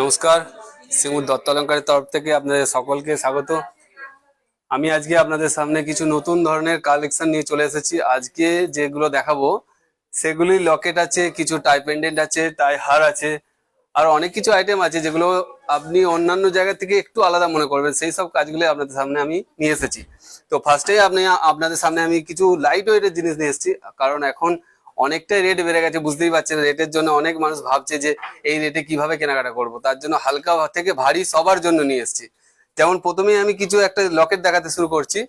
নমস্কার সিঙ্গুর দত্ত অলঙ্কারের তরফ থেকে আপনাদের সকলকে স্বাগত। আমি আজকে আপনাদের সামনে কিছু নতুন ধরনের কালেকশন নিয়ে চলে এসেছি। আজকে যেগুলো দেখাবো সেগুলি লকেট আছে, কিছু টাই পেন্ডেন্ট আছে টাই হার আছে, আর অনেক কিছু আইটেম আছে যেগুলো আপনি অন্যান্য জায়গা থেকে একটু আলাদা মনে করবেন। সেই সব কাজগুলি আপনাদের সামনে আমি নিয়ে এসেছি। তো ফার্স্টেই আপনি, আপনাদের সামনে আমি কিছু লাইট ওয়েটের জিনিস নিয়ে এসেছি, কারণ এখন অনেকটাই রেট বেড়ে গেছে, বুঝতেই পারছেন রেটের জন্য অনেক মানুষ ভাবছে যে এই রেটে কীভাবে কেনাকাটা করব। তার জন্য হালকা থেকে ভারী সবার জন্য নিয়ে এসেছি। যেমন প্রথমেই আমি কিছু একটা লকেট দেখাতে শুরু করছি।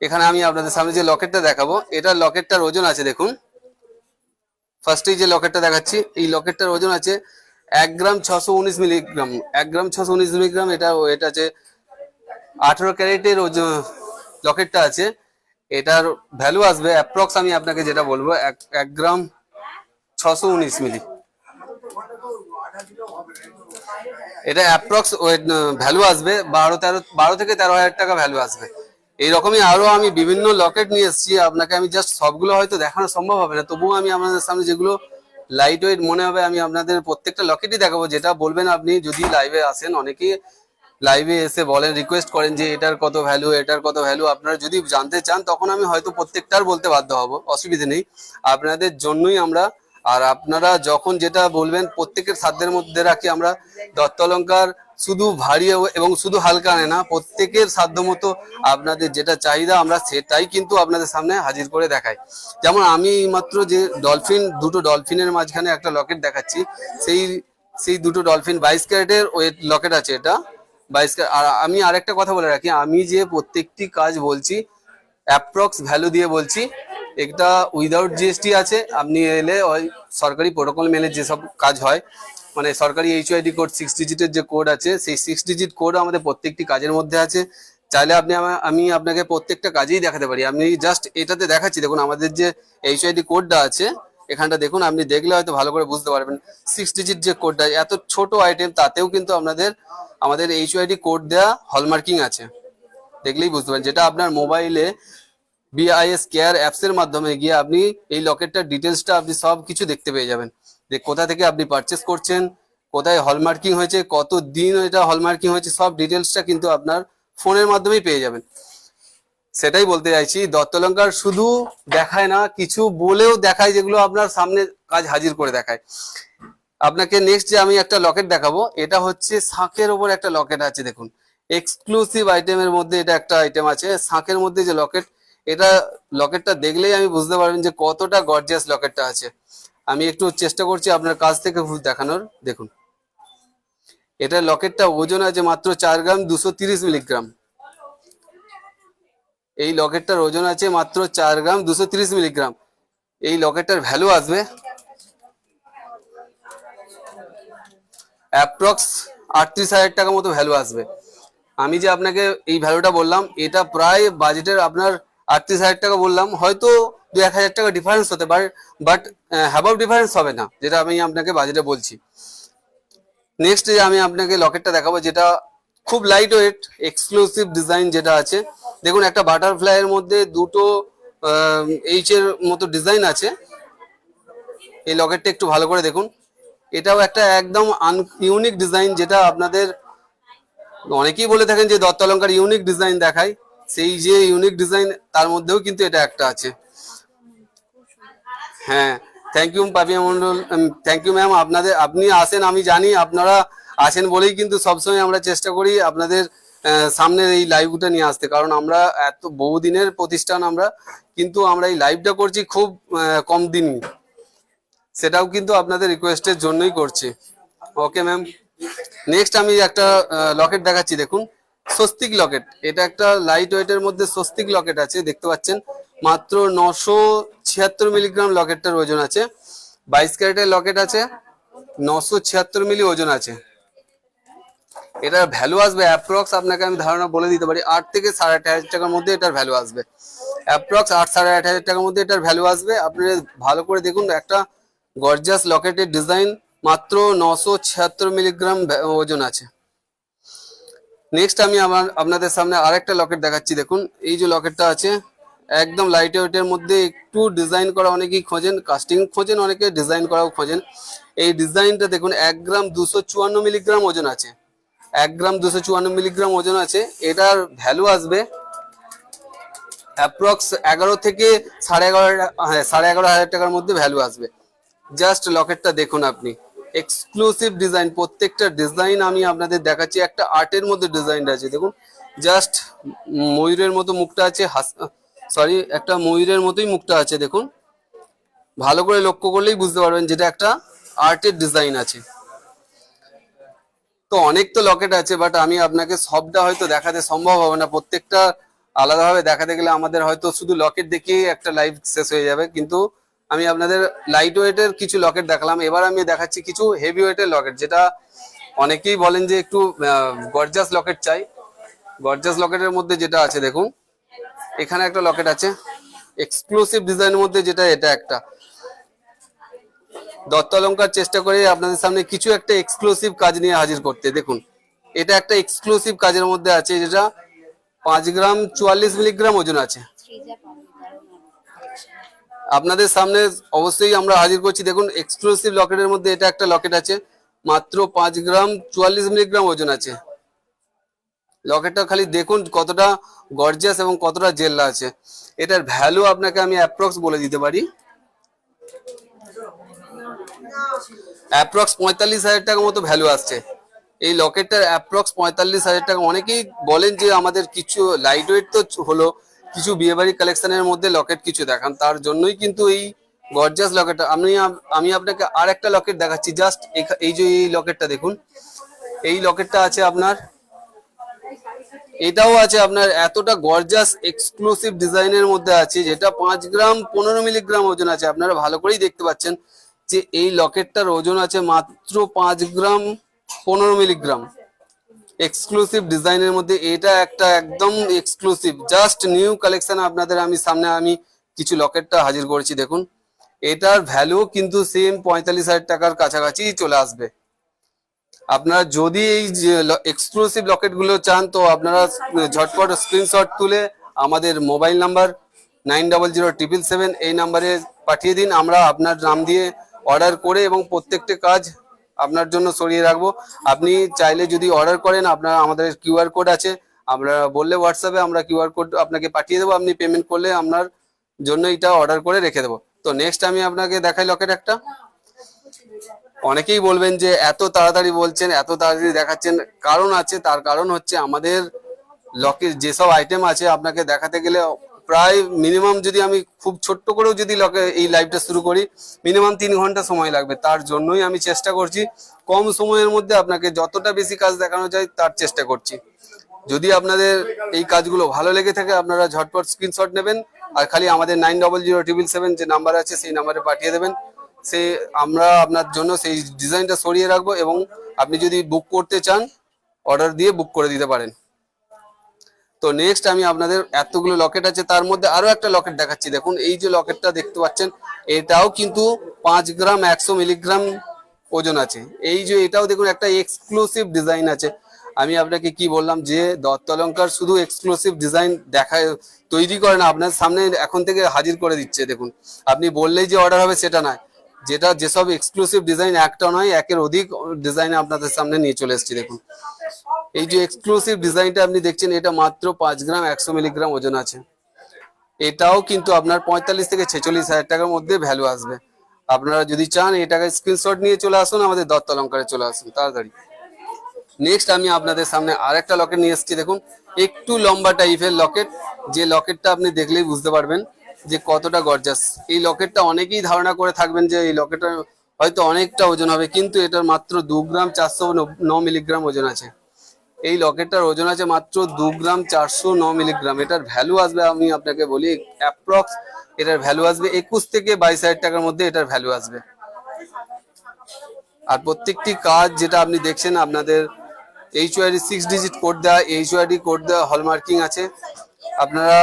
এখানে আমি আপনাদের সামনে যে লকেটটা দেখাবো এটার লকেটটার ওজন আছে, দেখুন। ফার্স্টেই যে লকেটটা দেখাচ্ছি, এই লকেটটার ওজন আছে এক গ্রাম ছশো উনিশ মিলিগ্রাম এক গ্রাম ছশো উনিশ মিলিগ্রাম এটা এটা আছে আঠেরো ক্যারেটের ওজন লকেটটা আছে। এটার ভ্যালু আসবে অ্যাপ্রক্স আমি আপনাকে যেটা বলব, এক গ্রাম ছশো উনিশ মিলি এটা অ্যাপ্রক্স ভ্যালু আসবে বারো, তেরো, বারো থেকে তেরো হাজার টাকা ভ্যালু আসবে। এইরকমই আরও আমি বিভিন্ন লকেট নিয়ে এসেছি, আপনাকে আমি জাস্ট সবগুলো হয়তো দেখানো সম্ভব হবে না, তবুও আমি আপনাদের সামনে যেগুলো লাইট ওয়েট মনে হবে, আমি আপনাদের প্রত্যেকটা লকেটই দেখাবো, যেটা বলবেন আপনি যদি লাইভে আসেন, অনেকেই লাইভে এসে বলেন রিকোয়েস্ট করেন যে এটার কত ভ্যালু এটার কত ভ্যালু আপনারা যদি জানতে চান, তখন আমি হয়তো প্রত্যেকটার বলতে বাধ্য হব, অসুবিধে নেই। আপনাদের জন্যই আমরা, আর আপনারা যখন যেটা বলবেন, প্রত্যেকের সাধ্যের মধ্যে রাখি আমরা। দত্ত অলঙ্কার শুধু ভারী এবং শুধু হালকা আনে না, প্রত্যেকের সাধ্য মতো আপনাদের যেটা চাহিদা, আমরা সেটাই কিন্তু আপনাদের সামনে হাজির করে দেখাই। যেমন আমি মাত্র যে ডলফিন দুটো ডলফিনের মাঝখানে একটা লকেট দেখাচ্ছি। সেই সেই দুটো ডলফিন বাইশ ক্যারেটের ওয়েট লকেট আছে এটা। বাইশ আর আমি আরেকটা কথা বলে রাখি, আমি যে প্রত্যেকটি কাজ বলছি অ্যাপ্রক্স ভ্যালু দিয়ে বলছি, এটা উইদাউট জিএসটি আছে, আপনি এলে ওই সরকারি প্রোটোকল মেলে যেসব কাজ হয় মানে সরকারি এইচআইডি কোড সিক্স ডিজিটের যে কোড আছে, সেই সিক্স ডিজিট কোড আমাদের প্রত্যেকটি কাজের মধ্যে আছে। চাইলে আপনি আমি আপনাকে প্রত্যেকটা কাজেই দেখাতে পারি। আমি জাস্ট এটাতে দেখাচ্ছি, দেখুন আমাদের যে এইচআইডি কোডটা আছে এখানটা দেখুন, আপনি দেখলে হয়তো ভালো করে বুঝতে পারবেন। সিক্স ডিজিট যে কোডটা এত ছোট আইটেম তাতেও কিন্তু আপনাদের, আমাদের এইচআইডি কোড দেওয়া হলমার্কিং আছে। দেখলেই বুঝতে পারেন যেটা আপনার মোবাইলে বিআইএস কেয়ার অ্যাপস এর মাধ্যমে গিয়ে আপনি এই লকেটটার ডিটেলসটা আপনি সব কিছু দেখতে পেয়ে যাবেন। যে কোথা থেকে আপনি পারচেস করছেন, কোথায় হলমার্কিং হয়েছে কত দিন এটা হলমার্কিং হয়েছে, সব ডিটেলসটা কিন্তু আপনার ফোনের মাধ্যমেই পেয়ে যাবেন। সেটাই বলতে চাইছি। দত্তলঙ্কার শুধু দেখায় না, কিছু বলেও দেখায় যেগুলো আপনার সামনে কাজ হাজির করে দেখায়। আপনাকে নেক্সট যে আমি একটা লকেট দেখাবো, এটা হচ্ছে শাঁখের ওপর একটা লকেট আছে, দেখুন। এক্সক্লুসিভ আইটেমের মধ্যে এটা একটা আইটেম আছে। শাঁখের মধ্যে যে লকেট এটা লকেটটা দেখলেই আমি বুঝতে পারবেন যে কতটা গর্জিয়াস লকেটটা আছে। আমি একটু চেষ্টা করছি আপনার কাছ থেকে দেখানোর, দেখুন। এটা লকেটটা ওজন আছে মাত্র চার গ্রাম, দুশো মিলিগ্রাম। এই লকেটটার ওজন আছে মাত্র চার গ্রাম দুশো তিরিশ মিলিগ্রাম। এই লকেটটার ভ্যালু আসবে অ্যাপ্রক্স আটত্রিশ হাজার টাকা মতো ভ্যালু আসবে। আমি যে আপনাকে এই ভ্যালুটা বললাম, এটা প্রায় বাজেটের আপনার আটত্রিশ হাজার টাকা বললাম। হয়তো দু এক হাজার টাকা ডিফারেন্স হতে পারে বাট হ্যাভাব ডিফারেন্স হবে না, যেটা আমি আপনাকে বাজেটে বলছি। নেক্সট যে আমি আপনাকে লকেটটা দেখাবো, যেটা খুব লাইট ওয়েট এক্সক্লুসিভ ডিজাইন যেটা আছে দেখুন, একটা বাটারফ্লাই এর মধ্যে দুটো এইচ এর মতো ডিজাইন আছে। এই লকেটটা একটু ভালো করে দেখুন। এটাও একটা একদম ইউনিক ডিজাইন যেটা আপনাদের অনেকেই বলে থাকেন যে দত্ত অলঙ্কার ইউনিক ডিজাইন দেখায়। সেই যে ইউনিক ডিজাইন তার মধ্যেও কিন্তু এটা একটা আছে। হ্যাঁ thank you Papiya Mondal thank you ma'am আপনাদের, আপনি আসেন, আমি জানি আপনারা আসেন বলেই কিন্তু সবসময় আমরা চেষ্টা করি আপনাদের সামনের এই লাইভটা নিয়ে আসতে। কারণ আমরা এত বহুদিনের প্রতিষ্ঠান আমরা, কিন্তু আমরা এই লাইভটা করছি খুব কম দিন সেটাও কিন্তু আপনাদের রিকোয়েস্টের জন্যই করছি। ওকে ম্যাম নেক্সট আমি একটা লকেট দেখাচ্ছি, দেখুন। স্বস্তিক লকেট এটা একটা লাইট ওয়েটের মধ্যে স্বস্তিক লকেট আছে, দেখতে পাচ্ছেন। মাত্র নশো ছিয়াত্তর মিলিগ্রাম লকেটটার ওজন আছে। বাইশ ক্যারেটের লকেট আছে, নশো ছিয়াত্তর মিলি ওজন আছে। এটার ভ্যালু আসবে অ্যাপ্রক্স আপনাকে আমি ধারণা বলে দিতে পারি আট থেকে সাড়ে আট হাজার টাকার মধ্যে এটার ভ্যালু আসবে। অ্যাপ্রক্স আট সাড়ে আট হাজার টাকার মধ্যে এটার ভ্যালু আসবে। আপনি ভালো করে দেখুন, একটা গর্জাস লকেটের ডিজাইন মাত্র নশো ছিয়াত্তর মিলিগ্রাম ওজন আছে। নেক্সট আমি আমার আপনাদের সামনে আরেকটা লকেট দেখাচ্ছি, দেখুন। এই যে লকেটটা আছে, একদম লাইট ওয়েটের মধ্যে একটু ডিজাইন করা অনেকেই খোঁজেন কাস্টিং খোঁজেন, অনেকে ডিজাইন করাও খোঁজেন। এই ডিজাইনটা দেখুন, এক গ্রাম দুশো চুয়ান্ন মিলিগ্রাম ওজন আছে। এক গ্রাম দুশো চুয়ান্ন মিলিগ্রাম ওজন আছে। এটার ভ্যালু আসবে অ্যাপ্রক্স এগারো থেকে সাড়ে এগারো হ্যাঁ সাড়ে এগারো হাজার টাকার মধ্যে ভ্যালু আসবে। জাস্ট লকেটটা দেখুন আপনি। এক্সক্লুসিভ ডিজাইন প্রত্যেকটা ডিজাইন আমি আপনাদের দেখাচ্ছি। একটা আর্টের মধ্যে ডিজাইন আছে, দেখুন। জাস্ট ময়ূরের মতো মুখটা আছে সরি একটা ময়ূরের মতোই মুখটা আছে, দেখুন। ভালো করে লক্ষ্য করলেই বুঝতে পারবেন যেটা একটা আর্টের ডিজাইন আছে। তো অনেক তো লকেট আছে বাট আমি আপনাকে সবটা হয়তো দেখাতে সম্ভব হবে না। প্রত্যেকটা আলাদাভাবে দেখাতে গেলে আমাদের হয়তো শুধু লকেট দেখিয়ে একটা লাইভ শেষ হয়ে যাবে। কিন্তু আমি আপনাদের লাইট ওয়েটের কিছু লকেট দেখালাম। এবার আমি দেখাচ্ছি কিছু হেভি ওয়েটের লকেট, যেটা অনেকেই বলেন যে একটু গর্জাস লকেট চাই। গর্জাস লকেটের মধ্যে যেটা আছে, দেখুন। এখানে একটা লকেট আছে। এক্সক্লুসিভ ডিজাইনের মধ্যে যেটা, এটা একটা। দত্ত অলঙ্কার চেষ্টা করে আপনাদের সামনে কিছু একটা এক্সক্লুসিভ কাজ নিয়ে হাজির করতে। দেখুন, এটা একটা এক্সক্লুসিভ কাজের মধ্যে আছে যেটা পাঁচ গ্রাম চুয়াল্লিশ মিলিগ্রাম ওজন আছে। আপনাদের সামনে অবশ্যই আমরা হাজির করছি। দেখুন এক্সক্লুসিভ লকেটের মধ্যে এটা একটা লকেট আছে, মাত্র পাঁচ গ্রাম চুয়াল্লিশ মিলিগ্রাম ওজন আছে। লকেটটা খালি দেখুন কতটা গর্জিয়াস এবং কতটা জেল্লা আছে। এটার ভ্যালু আপনাকে আমি অ্যাপ্রক্স বলে দিতে পারি। অ্যাপ্রক্স পঁয়তাল্লিশ হাজার টাকা মতো ভ্যালু আসছে। এই লকেটটার অ্যাপ্রক্স পঁয়তাল্লিশ হাজার টাকা। অনেকেই বলেন যে আমাদের কিছু লাইট ওয়েট তো হলো, কিছু বিয়েবাড়ি কালেকশনের মধ্যে লকেট কিছু দেখান। তার জন্যই কিন্তু এই গর্জাস লকেটটা আমি আমি আপনাকে আর একটা লকেট দেখাচ্ছি জাস্ট এই যে এই লকেটটা দেখুন। এই লকেটটা আছে আপনার, এটাও আছে আপনার এতটা গর্জাস এক্সক্লুসিভ ডিজাইনের মধ্যে আছে, যেটা পাঁচ গ্রাম, পনেরো মিলিগ্রাম ওজন আছে। আপনারা ভালো করেই দেখতে পাচ্ছেন। যে এই লকেটটার ওজন আছে মাত্র পাঁচ গ্রাম পনেরো মিলিগ্রাম। এক্সক্লুসিভ ডিজাইনের মধ্যে এটা একটা একদম এক্সক্লুসিভ জাস্ট নিউ কালেকশন আপনাদের আমি সামনে আমি কিছু লকেটটা হাজির করেছি, দেখুন। এটার ভ্যালু কিন্তু সেম পঁয়তাল্লিশ হাজার টাকার কাছাকাছি চলে আসবে। আপনারা যদি এই এক্সক্লুসিভ লকেটগুলো চান, তো আপনারা ঝটপট স্ক্রিনশট তুলে আমাদের mobile number nine double zero triple seven এই নাম্বারে পাঠিয়ে দিন। আমরা আপনার নাম দিয়ে অর্ডার করে এবং প্রত্যেকটা কাজ আপনার জন্য সরিয়ে রাখব। আপনি চাইলে যদি অর্ডার করেন, আপনার, আমাদের কিউআর কোড আছে। আমরা বললে হোয়াটসঅ্যাপে আমরা কিউআর কোড আপনাকে পাঠিয়ে দেবো। আপনি পেমেন্ট করলে আপনার জন্য এটা অর্ডার করে রেখে দেবো। তো নেক্সট আমি আপনাকে দেখাই লকেট একটা। অনেকেই বলবেন যে এত তাড়াতাড়ি বলছেন, এত তাড়াতাড়ি দেখাচ্ছেন। কারণ আছে, তার কারণ হচ্ছে আমাদের লকের যেসব আইটেম আছে, আপনাকে দেখাতে গেলে প্রায় মিনিমাম যদি আমি খুব ছোট্ট করেও যদি এই লাইভটা শুরু করি মিনিমাম তিন ঘণ্টা সময় লাগবে। তার জন্যই আমি চেষ্টা করছি, কম সময়ের মধ্যে আপনাকে যতটা বেশি কাজ দেখানো যায়, তার চেষ্টা করছি। যদি আপনাদের এই কাজগুলো ভালো লেগে থাকে, আপনারা ঝটপট স্ক্রিনশট নেবেন, আর খালি আমাদের nine double zero triple seven যে নাম্বার আছে, সেই নাম্বারে পাঠিয়ে দেবেন। সে আমরা আপনার জন্য সেই ডিজাইনটা সরিয়ে রাখব এবং আপনি যদি বুক করতে চান অর্ডার দিয়ে বুক করে দিতে পারেন। তো নেক্সট আমি আপনাদের এতগুলো লকেট আছে, তার মধ্যে আরও একটা লকেট দেখাচ্ছি। দেখুন, এই যে লকেটটা দেখতে পাচ্ছেন, এটাও কিন্তু পাঁচ গ্রাম, একশো মিলিগ্রাম ওজন আছে। এই যে এটাও দেখুন, একটা এক্সক্লুসিভ ডিজাইন আছে। আমি আপনাকে কি বললাম যে দত্ত অলঙ্কার শুধু এক্সক্লুসিভ ডিজাইন দেখায় তৈরি করে না, আপনার সামনে এখন থেকে হাজির করে দিচ্ছে, দেখুন। আপনি বললেই যে অর্ডার হবে, সেটা নয়। যেটা, যেসব এক্সক্লুসিভ ডিজাইন একটা নয়, একের অধিক ডিজাইন আপনাদের সামনে নিয়ে চলে এসেছি, দেখুন। এই যে এক্সক্লুসিভ ডিজাইনটা আপনি দেখছেন, এটা মাত্র পাঁচ গ্রাম, একশো মিলিগ্রাম ওজন আছে। এটাও কিন্তু আপনার পঁয়তাল্লিশ থেকে ছেচল্লিশ হাজার টাকার মধ্যে ভ্যালু আসবে। আপনারা যদি চান এটাকে স্ক্রিনশট নিয়ে চলে আসুন, আমাদের দত্ত অলঙ্কারে চলে আসুন, তাড়াতাড়ি। নেক্সট আমি আপনাদের সামনে আরেকটা লকেট নিয়ে এসেছি, দেখুন, একটু লম্বা টাইপের লকেট যে লকেটটা আপনি দেখলেই বুঝতে পারবেন যে কতটা গর্জাস এই লকেটটা অনেকেই ধারণা করে থাকবেন যে এই লকেটটা হয়তো অনেকটা ওজন হবে, কিন্তু এটার মাত্র দু গ্রাম চারশো ন মিলিগ্রাম ওজন আছে। এই লকেটটার ওজন আছে মাত্র দু গ্রাম চারশো ন মিলিগ্রাম। এটার ভ্যালু আসবে, আমি আপনাকে বলি অ্যাপ্রক্স এটার ভ্যালু আসবে একুশ থেকে বাইশ হাজার টাকার মধ্যে এটার ভ্যালু আসবে। আর প্রত্যেকটি কাজ যেটা আপনি দেখছেন, আপনাদের H UID six digit code দেওয়া এইচ ওয়াইডি কোড দেওয়া হলমার্কিং আছে। আপনারা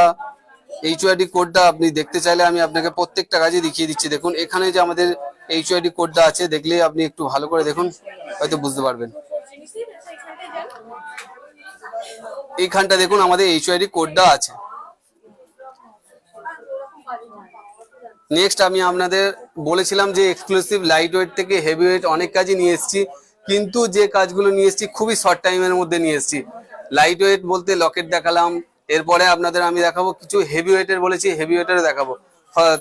এইচ ওয়াইডি কোডটা আপনি দেখতে চাইলে আমি আপনাকে প্রত্যেকটা কাজে দেখিয়ে দিচ্ছি। দেখুন, এখানে যে আমাদের এইচ ওয়াইডি কোডটা আছে, দেখলে আপনি একটু ভালো করে দেখুন, হয়তো বুঝতে পারবেন। এইখানটা দেখুন, আমাদের এইচ আইডি কোডটা আছে। নেক্সট আমি আপনাদের বলেছিলাম যে এক্সক্লুসিভ লাইট ওয়েট থেকে হেভি ওয়েট অনেক কাজই নিয়ে এসেছি, কিন্তু যে কাজগুলো নিয়ে এসেছি খুবই শর্ট টাইমের মধ্যে নিয়ে এসেছি। লাইট ওয়েট বলতে লকেট দেখালাম, এরপরে আপনাদের আমি দেখাবো, কিছু হেভি ওয়েটের বলেছি হেভি ওয়েটের দেখাবো।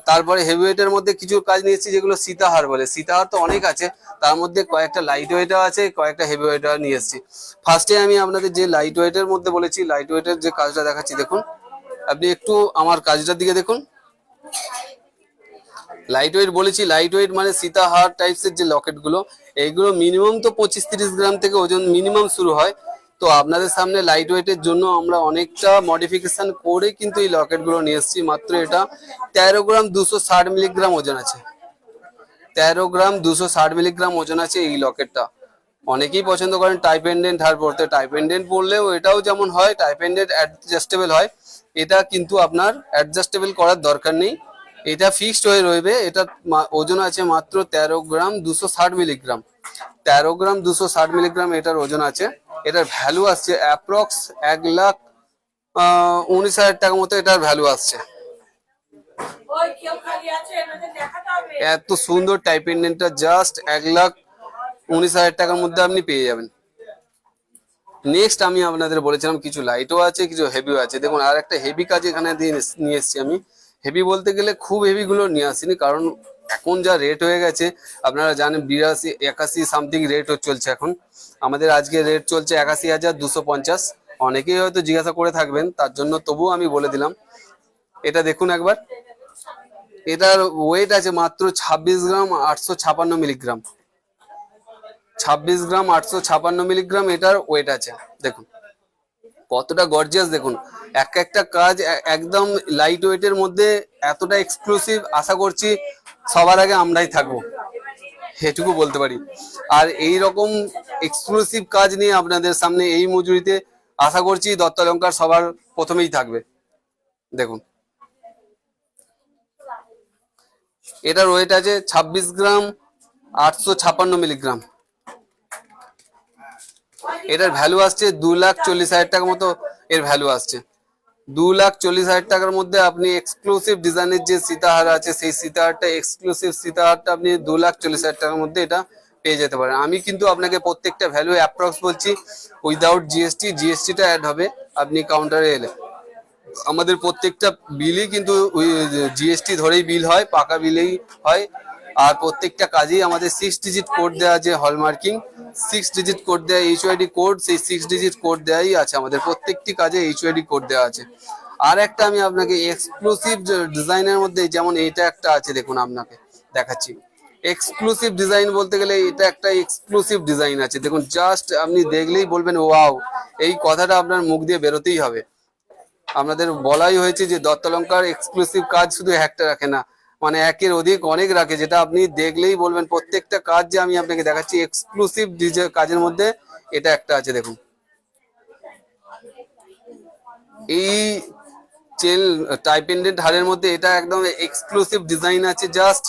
তারপরে হেভি ওয়েটের মধ্যে কিছু কাজ নিয়ে এসেছি যেগুলো সীতাহার বলে। সীতাহার তো অনেক আছে, তার মধ্যে কয়েকটা লাইট ওয়েটও আছে, কয়েকটা হেভি ওয়েটও নিয়ে এসেছি। ফার্স্টে আমি আপনাদের যে লাইট ওয়েটের মধ্যে বলেছি লাইট ওয়েটের যে কাজটা দেখাচ্ছি, দেখুন। আপনি একটু আমার কাজটার দিকে দেখুন। লাইট ওয়েট বলেছি লাইট ওয়েট মানে সীতাহার টাইপস এর যে লকেটগুলো, এইগুলো মিনিমাম তো পঁচিশ তিরিশ গ্রাম থেকে ওজন মিনিমাম শুরু হয়। তো আপনাদের সামনে লাইট ওয়েটের জন্য আমরা অনেকটা মডিফিকেশন করে কিন্তু এই লকেটগুলো নিয়ে এসেছি। মাত্র এটা তেরো গ্রাম দুশো ষাট মিলিগ্রাম ওজন আছে। তেরো গ্রাম দুশো ষাট মিলিগ্রাম ওজন আছে এই লকেটটা অনেকেই পছন্দ করেন টাইপেন্ডেন্ট হার পড়তে। টাইপেন্ডেন্ট পড়লেও এটাও যেমন হয় টাইপেন্ডেন্ট অ্যাডজাস্টেবল হয়। এটা কিন্তু আপনার অ্যাডজাস্টেবল করার দরকার নেই। এটা ফিক্সড হয়ে রইবে। এটা ওজন আছে মাত্র তেরো গ্রাম দুশো ষাট মিলিগ্রাম তেরো গ্রাম দুশো ষাট মিলিগ্রাম এটার ওজন আছে। এটার ভ্যালু আসছে অ্যাপ্রক্স এক লাখ উনিশ হাজার টাকার মতো এটার ভ্যালু আসছে। এত সুন্দর টাইপেন্ডেন্টটা জাস্ট এক লাখ উনিশ হাজার টাকার মধ্যে আপনি পেয়ে যাবেন। নেক্সট আমি আপনাদের বলেছিলাম কিছু লাইটও আছে কিছু হেভিও আছে। দেখুন আর একটা হেভি কাজ এখানে দিয়ে নিয়ে এসেছি আমি। হেভি বলতে গেলে খুব হেভিগুলো নিয়ে আসিনি কারণ এখন যা রেট হয়ে গেছে, আপনারা জানেন বিরাশি, একাশি সামথিং রেট চলছে এখন। আমাদের আজকে রেট চলছে একাশি হাজার দুশো পঞ্চাশ। অনেকেই হয়তো জিজ্ঞাসা করে থাকবেন, তার জন্য তবুও আমি বলে দিলাম। এটা দেখুন একবার। এটার ওয়েট আছে মাত্র ছাব্বিশ গ্রাম আটশো ছাপান্ন মিলিগ্রাম। ছাব্বিশ গ্রাম আটশো ছাপান্ন মিলিগ্রাম এটার ওয়েট আছে। দেখুন, কতটা গর্জিয়াস দেখুন। এক একটা কাজ একদম লাইট ওয়েটের মধ্যে এতটা এক্সক্লুসিভ আশা করছি সবার আগে আমরাই থাকব। এটুকু বলতে পারি। আর এই রকম এক্সক্লুসিভ কাজ নিয়ে আপনাদের সামনে এই মজুরিতে আশা করছি দত্তালঙ্কার সবার প্রথমেই থাকবে। দেখুন। এটার ওয়েট আছে ছাব্বিশ গ্রাম আটশো ছাপান্ন মিলিগ্রাম এটার ভ্যালু আসছে দু লাখ চল্লিশ হাজার টাকা মতো এর ভ্যালু আসছে। দু লাখ চল্লিশ হাজার টাকার মধ্যে আপনি এক্সক্লুসিভ ডিজাইনের যে সীতাহার আছে, সেই সীতাহারটা এক্সক্লুসিভ সীতাহারটা আপনি দু লাখ চল্লিশ হাজার টাকার মধ্যে এটা পেয়ে যেতে পারেন। আমি কিন্তু আপনাকে প্রত্যেকটা ভ্যালু অ্যাপ্রক্স বলছি উইদাউট জিএসটি জিএসটিটা অ্যাড হবে, আপনি কাউন্টারে এলে। আমাদের প্রত্যেকটা বিলই কিন্তু জিএসটি ধরেই বিল হয়, পাকা বিলেই হয়। আর প্রত্যেকটা কাজেই আমাদের সিক্স ডিজিট কোড দেওয়া আছে হলমার্কিং সিক্স ডিজিট কোড দেওয়া এইচওআইডি কোড সেই সিক্স ডিজিট কোড দেওয়াই আছে আমাদের। প্রত্যেকটি কাজে এইচওআইডি কোড দেওয়া আছে। আর একটা আমি আপনাকে এক্সক্লুসিভ ডিজাইনের মধ্যে, যেমন এইটা একটা আছে, দেখুন আপনাকে দেখাচ্ছি। এক্সক্লুসিভ ডিজাইন বলতে গেলে এটা একটা এক্সক্লুসিভ ডিজাইন আছে। দেখুন জাস্ট আপনি দেখলেই বলবেন, ওয়াও, এই কথাটা আপনার মুখ দিয়ে বেরোতেই হবে। আপনাদের বলাই হয়েছে যে দত্তলঙ্কার এক্সক্লুসিভ কাজ শুধু একটা রাখে না মানে একের অধিক অনেক রাখে, যেটা আপনি দেখলেই বলবেন। প্রত্যেকটা কাজ যে আমি আপনাকে দেখাচ্ছি এক্সক্লুসিভ কাজের মধ্যে এটা একটা আছে, দেখুন। এই চেন টাইপেন্ডেন্ট হারের মধ্যে এটা একদম এক্সক্লুসিভ ডিজাইন আছে জাস্ট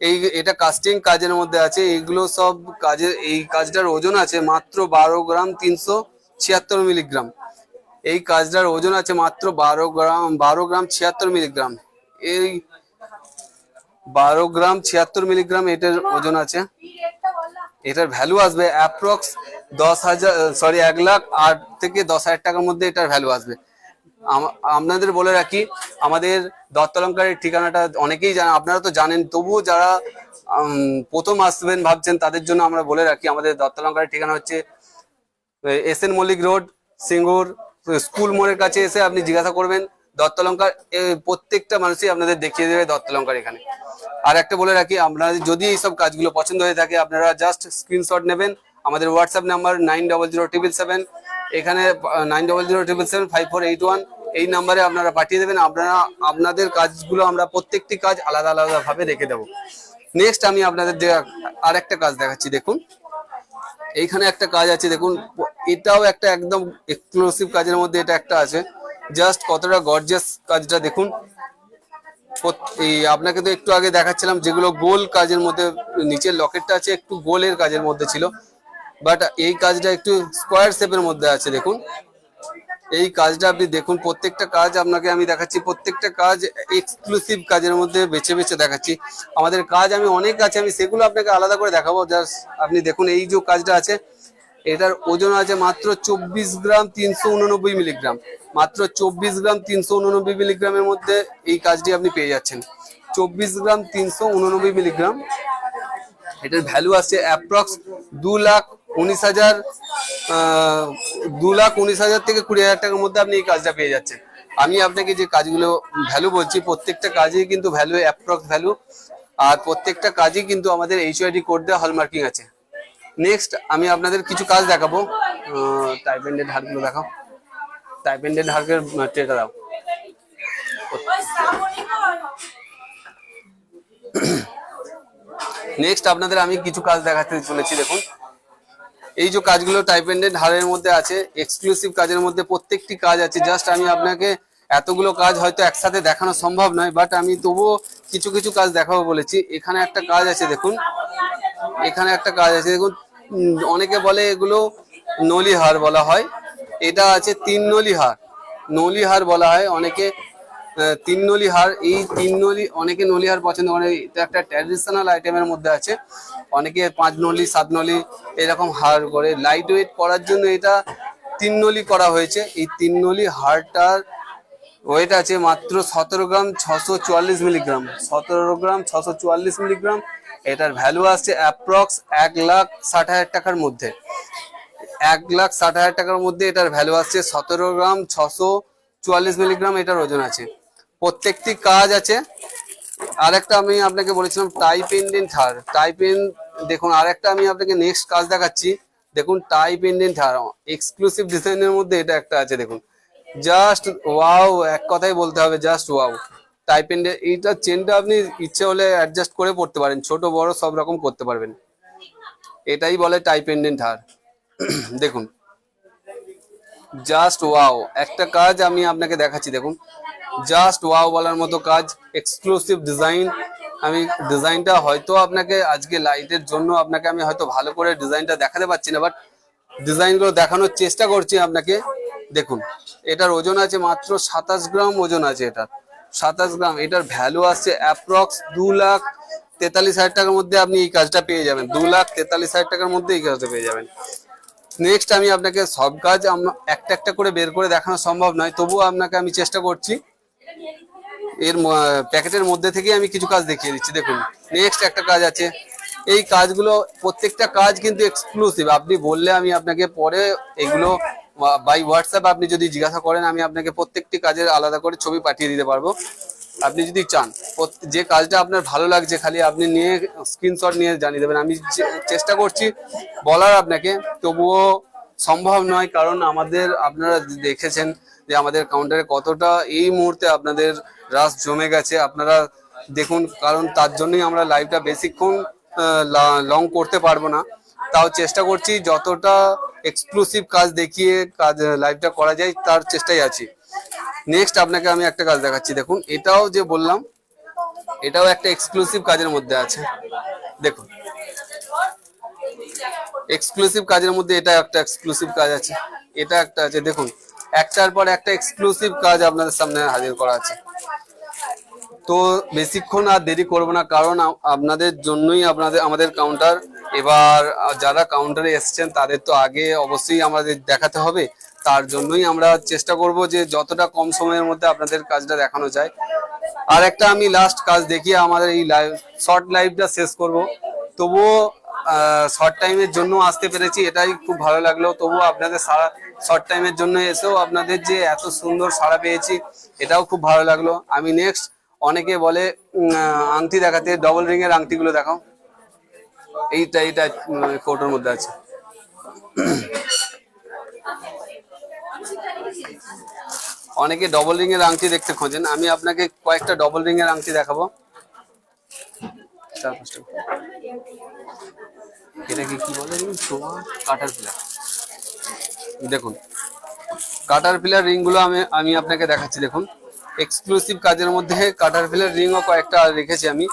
এই এটা কাস্টিং কাজের মধ্যে আছে। এইগুলো সব কাজের, এই কাজটার ওজন আছে মাত্র বারো গ্রাম তিনশো ছিয়াত্তর মিলিগ্রাম। এই কাজটার ওজন আছে মাত্র বারো গ্রাম বারো গ্রাম ছিয়াত্তর মিলিগ্রাম। এই বারো গ্রাম, ছিয়াত্তর মিলিগ্রাম এটার ওজন আছে। এটার ভ্যালু আসবে অ্যাপ্রক্স দশ হাজার সরি এক লাখ আট থেকে দশ হাজার টাকার মধ্যে এটার ভ্যালু আসবে। আপনাদের বলে রাখি, আমাদের দত্তলঙ্কারের ঠিকানাটা অনেকেই জানেন আপনারা তো জানেন, তবুও যারা প্রথম আসবেন ভাবছেন, তাদের জন্য আমরা বলে রাখি, আমাদের দত্তলঙ্কারের ঠিকানা হচ্ছে S N Mallick road, Singur, school মোড়ের কাছে এসে আপনি জিজ্ঞাসা করবেন দত্তলঙ্কার প্রত্যেকটা মানুষই আপনাদের দেখিয়ে দেবে দত্তলঙ্কার এখানে। আর একটা বলে রাখি আপনাদের যদি এইসব কাজগুলো পছন্দ হয়ে থাকে, আপনারা জাস্ট স্ক্রিনশট নেবেন। আমাদের WhatsApp number nine double zero seven এখানে nine double zero triple seven five four eight one এই নাম্বারে আপনারা পাঠিয়ে দেবেন। আপনারা, আপনাদের কাজগুলো আমরা প্রত্যেকটি কাজ আলাদা আলাদাভাবে রেখে দেবো। নেক্সট আমি আপনাদের আর একটা কাজ দেখাচ্ছি, দেখুন। এইখানে একটা কাজ আছে, দেখুন। এটাও একটা একদম এক্সক্লুসিভ কাজের মধ্যে এটা একটা আছে। জাস্ট কতটা গর্জিয়াস কাজটা দেখুন। এই আপনাকে তো একটু আগে দেখাচ্ছিলাম যেগুলো গোল কাজের মধ্যে, নিচের লকেটটা আছে, একটু গোলের কাজের মধ্যে ছিল। বাট এই কাজটা একটু স্কোয়ার শেপের মধ্যে আছে, দেখুন। এই কাজটা আপনি দেখুন, প্রত্যেকটা কাজ আপনাকে আমি দেখাচ্ছি, প্রত্যেকটা কাজ এক্সক্লুসিভ কাজের মধ্যে বেছে বেছে দেখাচ্ছি। আমাদের কাজ আমি অনেক আছে, আমি সেগুলো আপনাকে আলাদা করে দেখাবো। জাস্ট আপনি দেখুন, এই যে কাজটা আছে এটার ওজন আছে মাত্র চব্বিশ গ্রাম তিনশো উননব্বই মিলিগ্রাম। মাত্র চব্বিশ গ্রাম তিনশো উননব্বই মিলিগ্রামের মধ্যে এই কাজটি আপনি পেয়ে যাচ্ছেন। চব্বিশ গ্রাম তিনশো উননব্বই মিলিগ্রাম। এটার ভ্যালু আসছে অ্যাপ্রক্স দু লাখ উনিশ হাজার দু লাখ উনিশ হাজার থেকে কুড়ি হাজার টাকার মধ্যে আপনি এই কাজটা পেয়ে যাচ্ছেন। আমি আপনাকে যে কাজগুলো ভ্যালু বলছি, প্রত্যেকটা কাজেই কিন্তু ভ্যালু অ্যাপ্রক্স ভ্যালু আর প্রত্যেকটা কাজই কিন্তু আমাদের এইচওআইডি কোড দেওয়া হলমার্কিং আছে। নেক্সট আমি আপনাদের কিছু কাজ দেখাবো। টাইপেন্ডেড হারগুলো দেখাও। টাইপেন্ডেড হারকের ট্রেটা দাও? নেক্সট আপনাদের আমি কিছু কাজ দেখাতে চলেছি, দেখুন। এই যে কাজগুলো টাইপেন্ডেড হারের মধ্যে আছে এক্সক্লুসিভ কাজের মধ্যে প্রত্যেকটি কাজ আছে জাস্ট আমি আপনাকে এতগুলো কাজ হয়তো একসাথে দেখানো সম্ভব নয় বাট আমি তবুও কিছু কিছু কাজ দেখাবো বলেছি। এখানে একটা কাজ আছে, দেখুন। এখানে একটা কাজ আছে, দেখুন। অনেকে বলে এগুলো নলিহার বলা হয়। এটা আছে তিন নলি হার নলি বলা হয়, অনেকে তিন নলি হার এই তিন নলি, অনেকে নলিহার পছন্দ করে, এটা একটা ট্র্যাডিশনাল আইটেমের মধ্যে আছে। অনেকে পাঁচ নলি, সাত নলি, এরকম হার করে। লাইট ওয়েট করার জন্য এটা তিন নলি করা হয়েছে। এই তিন নলি হারটার ওয়েট আছে মাত্র সতেরো গ্রাম, ছশো চুয়াল্লিশ মিলিগ্রাম। সতেরো গ্রাম, ছশো চুয়াল্লিশ মিলিগ্রাম এটার ভ্যালু আসছে অ্যাপ্রক্স এক লাখ ষাট হাজার টাকার মধ্যে। এক লাখ ষাট হাজার টাকার মধ্যে এটার ভ্যালু আসছে সতেরো গ্রাম ছশো চুয়াল্লিশ মিলিগ্রাম এটার ওজন আছে। প্রত্যেকটি কাজ আছে। আরেকটা আমি আপনাকে বলেছিলাম টাই পেন্ডেন্ট হার টাই পেন দেখুন, আরেকটা আমি আপনাকে নেক্সট কাজ দেখাচ্ছি। দেখুন টাই পেন্ডেন্ট হার এক্সক্লুসিভ ডিজাইনের মধ্যে এটা একটা আছে, দেখুন। জাস্ট ওয়াও এক কথাই বলতে হবে জাস্ট ওয়াও টাই পেন্ডেন্ট এইটা চেনটা আপনি ইচ্ছে হলে অ্যাডজাস্ট করে পড়তে পারেন। ছোট, বড়, সব রকম করতে পারবেন। এটাই বলে টাই পেন্ডেন্ট হার দেখুন। জাস্ট ওয়াও একটা কাজ আমি আপনাকে দেখাচ্ছি, দেখুন। জাস্ট ওয়াও বলার মতো কাজ এক্সক্লুসিভ ডিজাইন আমি ডিজাইনটা হয়তো আপনাকে আজকে লাইটের জন্য আপনাকে আমি হয়তো ভালো করে ডিজাইনটা দেখাতে পারছি না বাট ডিজাইনগুলো দেখানোর চেষ্টা করছি আপনাকে। দেখুন, এটার ওজন আছে মাত্র সাতাশ গ্রাম ওজন আছে এটার। সাতাশ গ্রাম, এটার ভ্যালু আসছে অ্যাপ্রক্স দু লাখ তেতাল্লিশ হাজার টাকার মধ্যে আপনি এই কাজটা পেয়ে যাবেন। দু লাখ তেতাল্লিশ হাজার টাকার মধ্যে এই কাজটা পেয়ে যাবেন। নেক্সট আমি আপনাকে সব কাজ একটা একটা করে বের করে দেখানো সম্ভব নয়, তবুও আপনাকে আমি চেষ্টা করছি। এর প্যাকেটের মধ্যে থেকে আমি কিছু কাজ দেখিয়ে দিচ্ছি। দেখুন নেক্সট একটা কাজ আছে। এই কাজগুলো প্রত্যেকটা কাজ কিন্তু এক্সক্লুসিভ আপনি বললে আমি আপনাকে পরে এগুলো বাই হোয়াটসঅ্যাপ আপনি যদি জিজ্ঞাসা করেন, আমি আপনাকে প্রত্যেকটি কাজের আলাদা করে ছবি পাঠিয়ে দিতে পারব। আপনি যদি চান যে কাজটা আপনার ভালো লাগছে, খালি আপনি নিয়ে স্ক্রিনশট নিয়ে জানিয়ে দেবেন। আমি চেষ্টা করছি বলার আপনাকে, তবুও সম্ভব নয়, কারণ আমাদের, আপনারা দেখেছেন যে আমাদের কাউন্টারে কতটা এই মুহূর্তে আপনাদের রাশ জমে গেছে। আপনারা দেখুন, কারণ তার জন্যই আমরা লাইভটা বেশিক্ষণ লং করতে পারব না। তাও চেষ্টা করছি, যতটা এক্সক্লুসিভ কাজ দেখিয়ে কাজ লাইভটা করা যায়, তার চেষ্টাই আছি। নেক্সট আপনাকে আমি একটা কাজ দেখাচ্ছি, দেখুন। এটাও যে বললাম, এটাও একটা এক্সক্লুসিভ কাজের মধ্যে আছে। দেখুন। এক্সক্লুসিভ কাজের মধ্যে এটা একটা এক্সক্লুসিভ কাজ আছে। এটা একটা আছে, দেখুন। একটার পর একটা এক্সক্লুসিভ কাজ আপনাদের সামনে হাজির করা আছে। তো বেশিক্ষণ আর দেরি করব না, কারণ আপনাদের জন্যই আপনাদের, আমাদের কাউন্টার এবার যারা কাউন্টারে এসেছেন, তাদের তো আগে অবশ্যই আমাদের দেখাতে হবে। তার জন্যই আমরা চেষ্টা করব যে যতটা কম সময়ের মধ্যে আপনাদের কাজটা দেখানো যায়। আর একটা আমি লাস্ট কাজ দেখিয়ে আমাদের এই লাইভ শর্ট লাইভটা শেষ করব। তবুও শর্ট টাইমের জন্য আসতে পেরেছি, এটাই খুব ভালো লাগল। তবুও আপনাদের সারা শর্ট টাইমের জন্য এসেও আপনাদের যে এত সুন্দর সাড়া পেয়েছি, এটাও খুব ভালো লাগল। আমি নেক্সট অনেকে বলে আংটি দেখাতে ডবল রিং এর আংটিগুলো দেখাও। এইটা এইটা কোটোর মধ্যে আছে। অনেকে ডবল রিং এর আংটি দেখতে খোঁজেন। আমি আপনাকে কয়েকটা ডবল রিং এর আংটি দেখাবো। এটাকে কি বলে? কাটার পিলার দেখুন, কাটার পিলার রিংগুলো আমি আমি আপনাকে দেখাচ্ছি। দেখুন এক্সক্লুসিভ কাজের মধ্যে কাটার পিলার রিংও কয়েকটা রেখেছি আমি।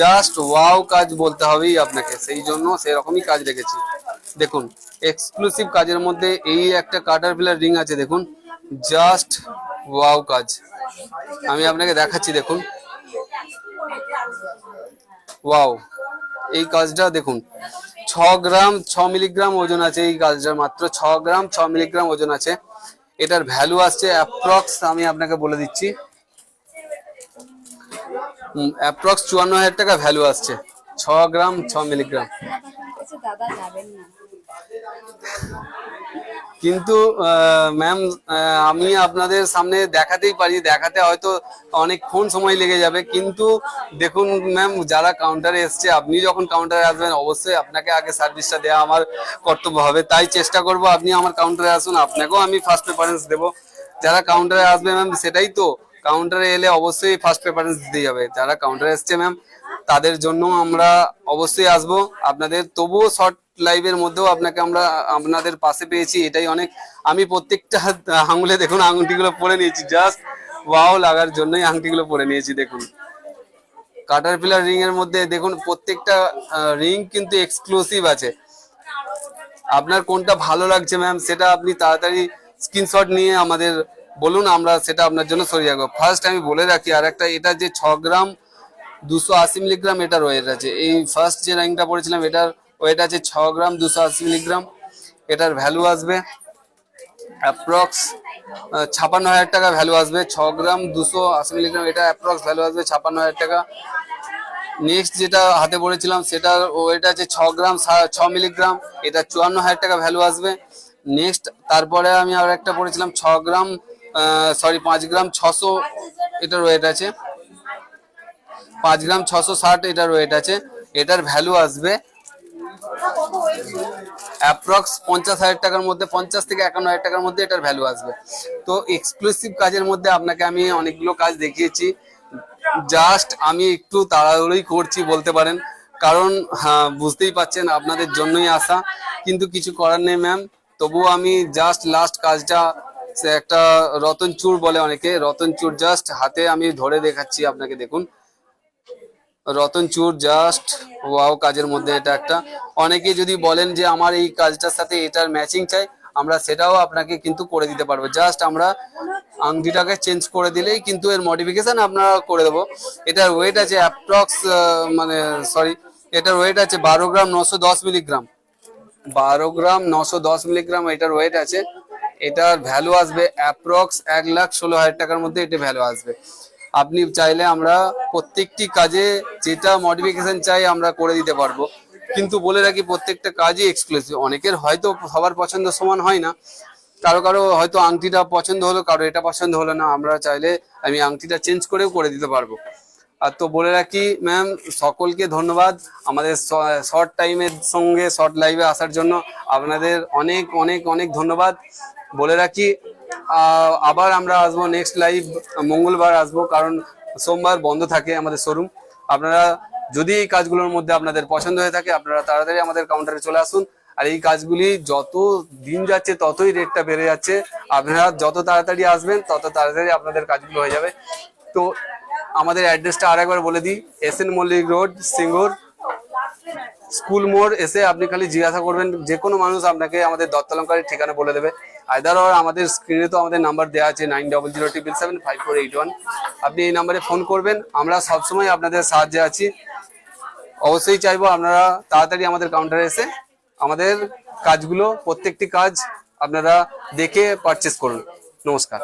জাস্ট ওয়াও কাজ বলতে হবেই আপনাকে। সেই জন্য সেরকমই কাজ রেখেছি। দেখুন এক্সক্লুসিভ কাজের মধ্যে এই একটা কাটার পিলার রিং আছে, দেখুন। জাস্ট ওয়াও কাজ। আমি আপনাকে দেখাচ্ছি, দেখুন। ওয়াও, এই কাজটা দেখুন। ছ গ্রাম, ছ মিলিগ্রাম ওজন আছে এই কাজটার মাত্র। ছ গ্রাম, ছ মিলিগ্রাম ওজন আছে। এটার ভ্যালু আসছে অ্যাপ্রক্স আমি আপনাকে বলে দিচ্ছি। অ্যাপ্রক্স চুয়ান্ন হাজার টাকা ভ্যালু আসছে। ছ গ্রাম ছ মিলিগ্রাম কিন্তু ম্যাম আমি আপনাদের সামনে দেখাতেই পারি দেখাতে হয়তো অনেকক্ষণ সময় লেগে যাবে। কিন্তু দেখুন ম্যাম যারা কাউন্টারে এসছে আপনি যখন কাউন্টারে আসবেন অবশ্যই আপনাকে আগে সার্ভিসটা দেওয়া আমার কর্তব্য হবে। তাই চেষ্টা করব আপনি আমার কাউন্টারে আসুন। আপনাকেও আমি ফার্স্ট প্রেফারেন্স দেবো। যারা কাউন্টারে আসবে ম্যাম সেটাই তো। কাউন্টারে এলে অবশ্যই ফার্স্ট প্রেফারেন্স দিতে যাবে যারা কাউন্টারে এসছে ম্যাম তাদের জন্য আমরা অবশ্যই আসব। আপনাদের তবুও শর্ট লাইভের মধ্যেও আপনাকে আমরা, আপনাদের পাশে পেয়েছি, এটাই অনেক। আমি প্রত্যেকটা আঙুলে দেখুন আংটিগুলো পরে নিয়েছি। জাস্ট ওয়াও লাগার জন্যই আংটিগুলো পরে নিয়েছি, দেখুন। কাটার পিলার রিং এর মধ্যে দেখুন, প্রত্যেকটা রিং কিন্তু এক্সক্লুসিভ আছে। আপনার কোনটা ভালো লাগছে ম্যাম সেটা আপনি তাড়াতাড়ি স্ক্রিনশট নিয়ে আমাদের বলুন আমরা সেটা আপনার জন্য সরিয়ে রাখব। ফার্স্ট আমি বলে রাখি আর একটা এটা যে ছ গ্রাম, দুশো আশি মিলিগ্রাম এটার ওয়েট আছে এই ফার্স্ট যে র্যাঙ্কটা পড়েছিলাম, এটার ওয়েট আছে ছ গ্রাম, দুশো আশি মিলিগ্রাম, এটার ভ্যালু আসবে অ্যাপ্রক্স ছাপান্ন হাজার টাকা ভ্যালু আসবে। ছ গ্রাম, দুশো আশি মিলিগ্রাম, এটা অ্যাপ্রক্স ভ্যালু আসবে ছাপান্ন হাজার টাকা। নেক্সট যেটা হাতে পড়েছিলাম, সেটার ওয়েট আছে ছ গ্রাম ছ মিলিগ্রাম, এটা চুয়ান্ন হাজার টাকা ভ্যালু আসবে। নেক্সট তারপরে আমি আর একটা পড়েছিলাম, ছ গ্রাম সরি পাঁচ গ্রাম ছশো এটার ওয়েট আছে। পাঁচ গ্রাম ছশো ষাট এটার ওয়েট আছে। এটার ভ্যালু আসবে অ্যাপ্রক্স পঞ্চাশ হাজার টাকার মধ্যে, পঞ্চাশ থেকে একান্ন হাজার টাকার মধ্যে এটার ভ্যালু আসবে। তো এক্সক্লুসিভ কাজের মধ্যে আপনাকে আমি অনেকগুলো কাজ দেখিয়েছি। জাস্ট আমি একটু তাড়াহুড়োই করছি বলতে পারেন। কারণ হ্যাঁ বুঝতেই পাচ্ছেন আপনাদের জন্যই আসা কিন্তু কিছু করার নেই ম্যাম তবুও আমি জাস্ট লাস্ট কাজটা সে একটা রতন চূড় বলে অনেকে। রতন চূড় জাস্ট হাতে আমি ধরে দেখাচ্ছি আপনাকে, দেখুন। রতন চূড় জাস্ট ওয়াও কাজের মধ্যে এটা একটা। অনেকে যদি বলেন যে আমার এই কাজটার সাথে এটার ম্যাচিং চাই, আমরা সেটাও আপনাকে কিন্তু করে দিতে পারব। জাস্ট আমরা আংটিটাকে চেঞ্জ করে দিলেই কিন্তু এর মডিফিকেশন আপনারা করে দেবো। এটার ওয়েট আছে অ্যাপ্রক্স মানে সরি এটার ওয়েট আছে বারো গ্রাম নশো দশ মিলিগ্রাম বারো গ্রাম নশো দশ মিলিগ্রাম এটার ওয়েট আছে। এটার ভ্যালু আসবে অ্যাপ্রক্স এক লাখ ষোলো হাজার টাকার মধ্যে এটা ভ্যালু আসবে। আপনি চাইলে আমরা প্রত্যেকটি কাজে যেটা মডিফিকেশন চাই আমরা করে দিতে পারব। কিন্তু বলে রাখি প্রত্যেকটা কাজই এক্সক্লুসিভ অনেকের হয়তো সবার পছন্দ সমান হয় না। কারও কারও হয়তো আংটিটা পছন্দ হলো, কারও এটা পছন্দ হলো না। আমরা চাইলে আমি আংটিটা চেঞ্জ করেও করে দিতে পারব। আর তো বলে রাখি ম্যাম সকলকে ধন্যবাদ আমাদের শর্ট টাইমের সঙ্গে শর্ট লাইভে আসার জন্য। আপনাদের অনেক অনেক অনেক ধন্যবাদ। বলে রাখি আবার আমরা আসব নেক্সট লাইভ মঙ্গলবার আসব, কারণ সোমবার বন্ধ থাকে আমাদের শোরুম আপনারা যদি এই কাজগুলোর মধ্যে আপনাদের পছন্দ হয়ে থাকে, আপনারা তাড়াতাড়ি আমাদের কাউন্টারে চলে আসুন। আর এই কাজগুলি যত দিন যাচ্ছে, ততই রেটটা বেড়ে যাচ্ছে। আপনারা যত তাড়াতাড়ি আসবেন, তত তাড়াতাড়ি আপনাদের কাজগুলো হয়ে যাবে। তো আমাদের অ্যাড্রেসটা আর একবার বলে দিই S N Mallick road Singur. School মোড় এসে আপনি খালি জিজ্ঞাসা করবেন, যে কোনো মানুষ আপনাকে আমাদের দত্তলঙ্কারের ঠিকানা বলে দেবে। আইদার ওর আমাদের স্ক্রিনে তো আমাদের নাম্বার দেওয়া আছে nine double zero triple seven five four eight one আপনি এই নাম্বারে ফোন করবেন, আমরা সবসময় আপনাদের সাহায্যে আছি। অবশ্যই চাইব আপনারা তাড়াতাড়ি আমাদের কাউন্টারে এসে আমাদের কাজগুলো, প্রত্যেকটি কাজ আপনারা দেখে পারচেস করুন। নমস্কার।